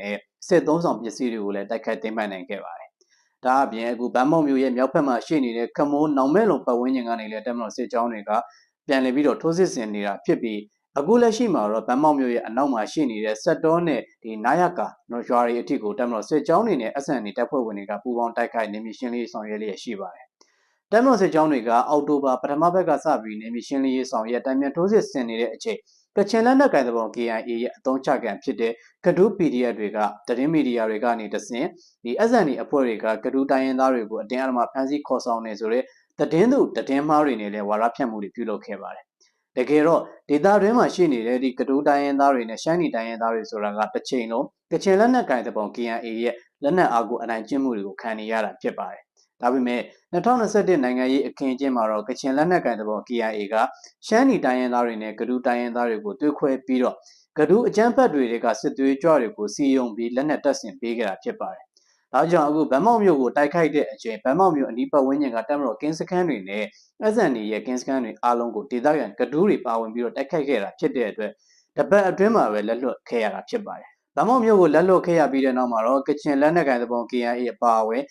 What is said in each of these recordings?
နဲ့စစ်သုံးဆောင်ပစ္စည်းတွေကိုလည်းတိုက်ခိုက်သိမ်းပိုက်နိုင်ခဲ့ပါတယ်။ဒါအပြင်အခုဗန်းမောက်မြို့ရဲ့မြောက်ဘက်မှာရှိနေတဲ့ခမိုးနောင်မဲလုံပတ်ဝန်းကျင်ကနေလည်းတက်မတော်စစ်ကြောင်းတွေကပြန်လည်ပြီးတော့ထိုးစစ်ဆင်နေတာဖြစ်ပြီးအခုလက်ရှိမှာတော့ဗန်းမောက်မြို့ရဲ့အနောက်မှာရှိနေတဲ့စက်တောနဲ့ဒီနာယကာနော်ရွာတွေအထိကိုတက်မတော်စစ်ကြောင်းတွေနဲ့အဆန်နေတပ်ဖွဲ့ဝင်တွေကပူးပေါင်းတိုက်ခိုက်နေမိရှင်းလေးဆောင်ရွက်လျက်ရှိပါတယ်။တက်မတော်စစ်ကြောင်းတွေကအောက်တိုဘာပထမဘက်ကစပြီးနေမိရှင်းလေးဆောင်ရွက်တိုင်မြန်ထိုးစစ်ဆင်နေတဲ့အချိန် ကချင်လက်နက်ကိုင်သဘော KIA ရဲ့အသုံးချကံဖြစ်တဲ့ကဒူး PDF တွေကသတင်းမီဒီယာတွေကနေတဆင့်ဒီ SND အဖွဲ့တွေကကဒူးတိုင်းရင်းသားတွေကိုအတင်းအဓမ္မဖမ်းဆီးခေါ်ဆောင်နေဆိုတဲ့သတင်းသူသတင်းမှားတွေနဲ့လည်းဝါရဖြန့်မှုတွေပြုလုပ်ခဲ့ပါတယ်။တကယ်တော့ဒေတာတွင်းမှာရှိနေတဲ့ဒီကဒူးတိုင်းရင်းသားတွေနဲ့ရှမ်းပြည်တိုင်းရင်းသားတွေဆိုတာကတစ်ချိန်လုံးကချင်လက်နက်ကိုင်သဘော KIA ရဲ့လက်နက်အားကိုအနိုင်ကျင့်မှုတွေကိုခံနေရတာဖြစ်ပါတယ်။ ဒါပေမဲ့2021နိုင်ငံရေးအခင်းအကျင်းမှာတော့ကချင်လက်နက်ကိုင်သဘော KIA ကရှမ်းနီတိုင်းရင်းသားတွေနဲ့ကဒူးတိုင်းရင်းသားတွေကိုတွေးခွဲပြီးတော့ကဒူးအကြမ်းဖက်တွေကစစ်သွေးကြွတွေကိုစီယုံပြီးလက်နက်တပ်ဆင်ပေးကြတာဖြစ်ပါတယ်။ဒါကြောင့်အခုဗန်မောက်မြို့ကိုတိုက်ခိုက်တဲ့အချိန်ဗန်မောက်မြို့အနီးပတ်ဝန်းကျင်ကတပ်မတော်ကင်းစခန်းတွေနဲ့ SND ရဲ့ကင်းစခန်းတွေအားလုံးကိုဒေသခံကဒူးတွေပါဝင်ပြီးတော့တိုက်ခိုက်ခဲ့တာဖြစ်တဲ့အတွက်တပတ်အတွင်းမှာပဲလက်လွတ်ခဲ့ရတာဖြစ်ပါတယ်။ ဗမောက်မြို့ကိုလက်လွတ်ခဲ့ရပြီးတဲ့နောက်မှာတော့ကချင်လက်နက်ကိုင်သဘော KIA အပါအဝင်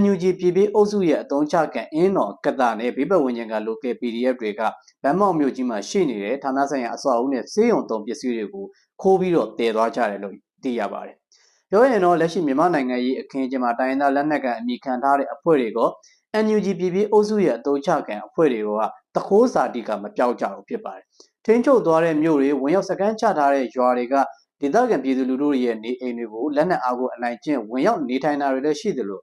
NUG ပြည်ပြည်အုပ်စုရဲ့အတုံးချကန်အင်းတော်ကတာနဲ့ဘေးပတ်ဝန်းကျင်က local PDF တွေကဗမောက်မြို့ကြီးမှာရှိနေတဲ့ဌာနဆိုင်ရာအဆောက်အဦနဲ့စေယုံတုံပစ္စည်းတွေကိုခိုးပြီးတော့တည်သွားကြတယ်လို့သိရပါတယ်။ပြောရင်တော့လက်ရှိမြန်မာနိုင်ငံရေးအခင်းအကျင်းမှာတိုင်းသားလက်နက်ကန်အမိခံထားတဲ့အဖွဲ့တွေက NUG ပြည်ပြည်အုပ်စုရဲ့အတုံးချကန်အဖွဲ့တွေကတခိုးစာတိကမပြောက်ကြဘူးဖြစ်ပါတယ်။ထင်းချုပ်သွားတဲ့မြို့တွေဝင်ရောက်စကန်ချထားတဲ့ရွာတွေက ဒေသခံပြည်သူလူထုရဲ့နေအိမ်တွေကိုလက်နက်အားကိုအနိုင်ကျင့်ဝင်ရောက်နေထိုင်တာတွေလည်းရှိသလို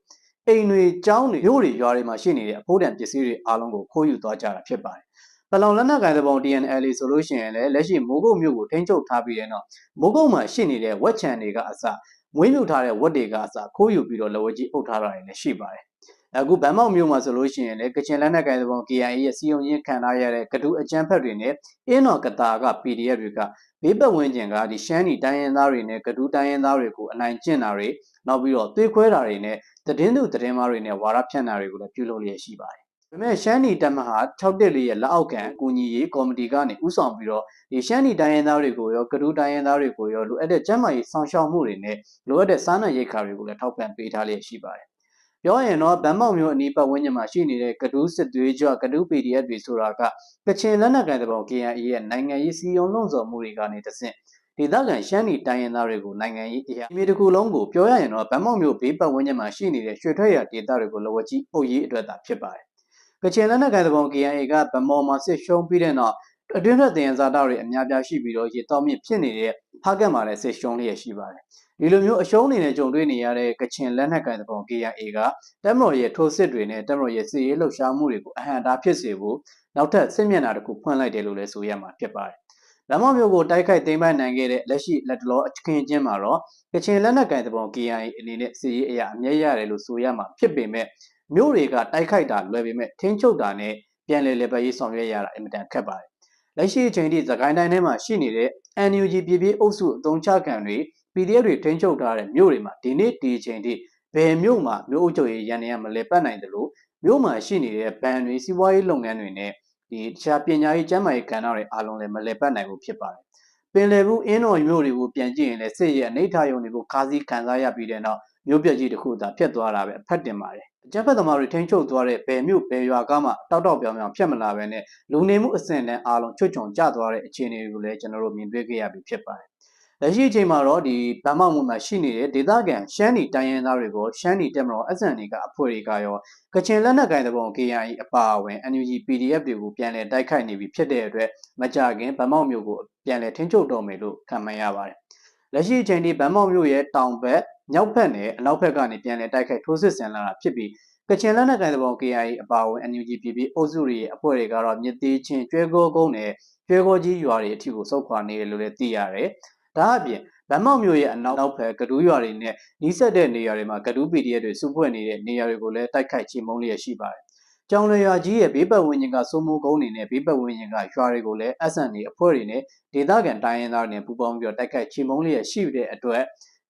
အိမ်တွေကျောင်းတွေမြို့တွေရွာတွေမှာရှိနေတဲ့အဖို့တန်ပစ္စည်းတွေအားလုံးကိုခိုးယူသွားကြတာဖြစ်ပါတယ်။ပလောင်လက်နက်ကိုင်တဲ့ပုံ TNL ဆိုလို့ရှိရင်လည်းလက်ရှိမိုးကုတ်မြို့ကိုထိန်းချုပ်ထားပြီးတဲ့နောက်မိုးကုတ်မှာရှိနေတဲ့ဝက်ချန်တွေကအစမွေးမြူထားတဲ့ဝက်တွေကအစခိုးယူပြီးတော့လက်ဝဲကြီးအုပ်ထားတာတွေလည်းရှိပါတယ်။ အခုဗန်မောက်မြို့မှာဆိုလို့ရှိရင်လည်းကချင်လက်နက်ကိုင်တဲ့ပုံ KIA ရဲ့စီယုံချင်းခံထားရတဲ့ကတူအကြမ်းဖက်တွေနဲ့အင်းတော်ကတာက PDF တွေကဘေးပတ်ဝန်းကျင်ကဒီရှမ်းနီတိုင်းရင်းသားတွေနဲ့ကတူတိုင်းရင်းသားတွေကိုအနိုင်ကျင့်တာတွေနောက်ပြီးတော့သွေးခွဲတာတွေနဲ့တည်င်းသူတည်င်းမားတွေနဲ့ဝါရဖြန့်တာတွေကိုလည်းပြုလုပ်လျက်ရှိပါတယ်။ဒါပေမဲ့ရှမ်းနီတပ်မဟာ614ရဲ့လက်အောက်ခံအကူအညီရေးကော်မတီကနေဥဆောင်ပြီးတော့ဒီရှမ်းနီတိုင်းရင်းသားတွေကိုရောကတူတိုင်းရင်းသားတွေကိုရောလိုအပ်တဲ့ကျန်းမာရေးဆောင်ရှောက်မှုတွေနဲ့လိုအပ်တဲ့စားနပ်ရိက္ခာတွေကိုလည်းထောက်ပံ့ပေးထားလျက်ရှိပါတယ်။ ပြောရင်တော့ဗန်မောက်မျိုးအနီးပတ်ဝန်းကျင်မှာရှိနေတဲ့ကတူးစစ်သွေးကြွကတူး PDF တွေဆိုတာကကချင်လက်နက်ကန်တဲ့ပုံ KNA ရဲ့နိုင်ငံရေးစီယုံလုံးစော်မှုတွေကနေတဆင့်ဒေသခံရှမ်းနီတိုင်းရင်းသားတွေကိုနိုင်ငံရေးအရာမြေတစ်ခုလုံးကိုပြောရရင်တော့ဗန်မောက်မျိုးဘေးပတ်ဝန်းကျင်မှာရှိနေတဲ့ရွှေထွက်ရဒေသတွေကိုလဝကြီးအုပ်ရေးအတွက်သာဖြစ်ပါတယ်။ကချင်လက်နက်ကိုင်တဲ့ပုံ KNA ကဗမော်မှာစစ်ရှုံးပြီးတဲ့နောက်အတွင်းထွက်တင်စားတာတွေအများပြားရှိပြီးတော့ရေတောက်မြင့်ဖြစ်နေတဲ့ ဖားကတ်မှာလည်းစစ်ရှုံးလျက်ရှိပါတယ်။ဒီလိုမျိုးအရှုံးနေနဲ့ကြုံတွေ့နေရတဲ့ကချင်လက်နက်ကိုင်တဲ့ပုံ KNA ကတက်မတော်ရဲ့ထိုးစစ်တွေနဲ့တက်မတော်ရဲ့စစ်ရေးလှုပ်ရှားမှုတွေကိုအဟံတားဖြစ်စေဖို့နောက်ထပ်စစ်မျက်နှာတစ်ခုဖွင့်လိုက်တယ်လို့လည်းဆိုရမှာဖြစ်ပါတယ်လမ်းမမျိုးကိုတိုက်ခိုက်သိမ်းပိုက်နိုင်ခဲ့တဲ့လက်ရှိလက်တလောအခင်းချင်းမှာတော့ကချင်လက်နက်ကိုင်တပုံ KIA အနေနဲ့စီရေးအရာအမြဲရတယ်လို့ဆိုရမှာဖြစ်ပေမဲ့မြို့တွေကတိုက်ခိုက်တာလွယ်ပေမဲ့ထင်းချုပ်တာနဲ့ပြန်လည်လေပတ်ရေးဆောင်ရွက်ရတာအင်မတန်ခက်ပါတယ်။ လက်ရှိအချိန်ထိသခိုင်းတိုင်းထဲမှာရှိနေတဲ့ NUG ပြည်ပြည်အုပ်စုအုံချခံတွေ PDF တွေထင်းချုပ်ထားတဲ့မြို့တွေမှာဒီနေ့ဒီအချိန်ထိဘယ်မြို့မှာမြို့အုပ်ချုပ်ရေးရန်နေရမလဲပတ်နိုင်တယ်လို့မြို့မှာရှိနေတဲ့ဘဏ်တွေစီးပွားရေးလုပ်ငန်းတွေနဲ့ဒီတခြားပညာရေးကျန်းမာရေးကဏ္ဍတွေအားလုံးလည်းမလည်ပတ်နိုင်ဘူးဖြစ်ပါတယ်။ပင်လယ်ဘူးအင်းတော်မြို့တွေကိုပြန်ကြည့်ရင်လည်းစစ်ရဲ့အနေထားယုံတွေကိုခါးစည်းခံစားရပြီးတဲ့နောက် မြို့ပြကြီးတစ်ခုသာဖြစ်သွားတာပဲအဖက်တင်ပါတယ်။အကြမ်းဖက်သမားတွေထိန်းချုပ်သွားတဲ့ဘယ်မြို့ဘယ်ရွာကမှတောက်တောက်ပြောင်ပြောင်ဖြစ်မလာပဲနဲ့လူနေမှုအဆင့်တန်းအားလုံးချွတ်ချုံကျသွားတဲ့အခြေအနေတွေကိုလည်းကျွန်တော်တို့မြင်တွေ့ခဲ့ရပြီဖြစ်ပါတယ်လက်ရှိအချိန်မှာတော့ဒီဗမာမှုမှာရှိနေတဲ့ဒေသခံရှမ်းနီတိုင်းရင်းသားတွေကိုရှမ်းနီတက်မတော် SND ကအဖွဲ့တွေကရောကချင်လက်နက်ကိုင်တဲ့ပုံ KIA အပါအဝင် NUG PDF တွေကိုပြန်လည်တိုက်ခိုက်နေပြီဖြစ်တဲ့အတွက်မကြခင်ဗမောက်မျိုးကိုပြန်လည်ထင်းချုပ်တော်မယ်လို့ခံမှန်းရပါတယ်။ လက်ရှိအချိန်ထိဗမောက်မျိုးရဲ့တောင်ဘက်မြောက်ဘက်နဲ့အနောက်ဘက်ကနေပြန်လည်တိုက်ခိုက်ထိုးစစ်ဆင်လာတာဖြစ်ပြီးကချင်လက်နက်ကိုင်တဲ့ပုံ KIA အပါအဝင် NUG PP အုပ်စုတွေရဲ့အဖွဲ့တွေကတော့မြစ်သေးချင်းကျွဲကောကုန်းနဲ့ကျွဲကောကြီးရွာတွေအထိကိုစုပ်ခွာနေတယ်လို့လည်းသိရတယ်။ဒါအပြင်ဗန်မောက်မြို့ရဲ့အနောက်ဘက်ကဒူးရွာတွေနဲ့နီးစပ်တဲ့နေရာတွေမှာကဒူး PDF တွေစုဖွဲ့နေတဲ့နေရာတွေကိုလည်းတိုက်ခိုက်ချေမှုန်းလျက်ရှိပါတယ်။ ကျောင်းလေရွာကြီးရဲ့ဘေးပတ်ဝန်းကျင်ကစိုးမိုးကုန်းတွေနဲ့ဘေးပတ်ဝန်းကျင်ကရွာတွေကိုလည်း SND အဖွဲ့တွေနဲ့ဒေသခံတိုင်းရင်းသားတွေနဲ့ပူးပေါင်းပြီးတော့တိုက်ခိုက်ချေမှုန်းလျက်ရှိတဲ့အတွက်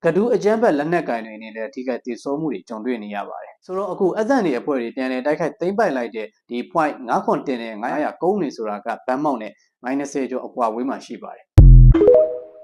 ကဒူးအကြမ်းဖက်လက်နက်ကင်တွေအနေနဲ့အထူးကတည်ဆိုးမှုတွေကြုံတွေ့နေရပါတယ်။ဆိုတော့အခု SND အဖွဲ့တွေပြန်လည်တိုက်ခိုက်သိမ်းပိုက်လိုက်တဲ့ဒီ point 9ခွန်တင်တဲ့900ကုန်းတွေဆိုတာကဗန်းမောက်နဲ့ -30 ကျော်အကွာဝေးမှာရှိပါတယ်။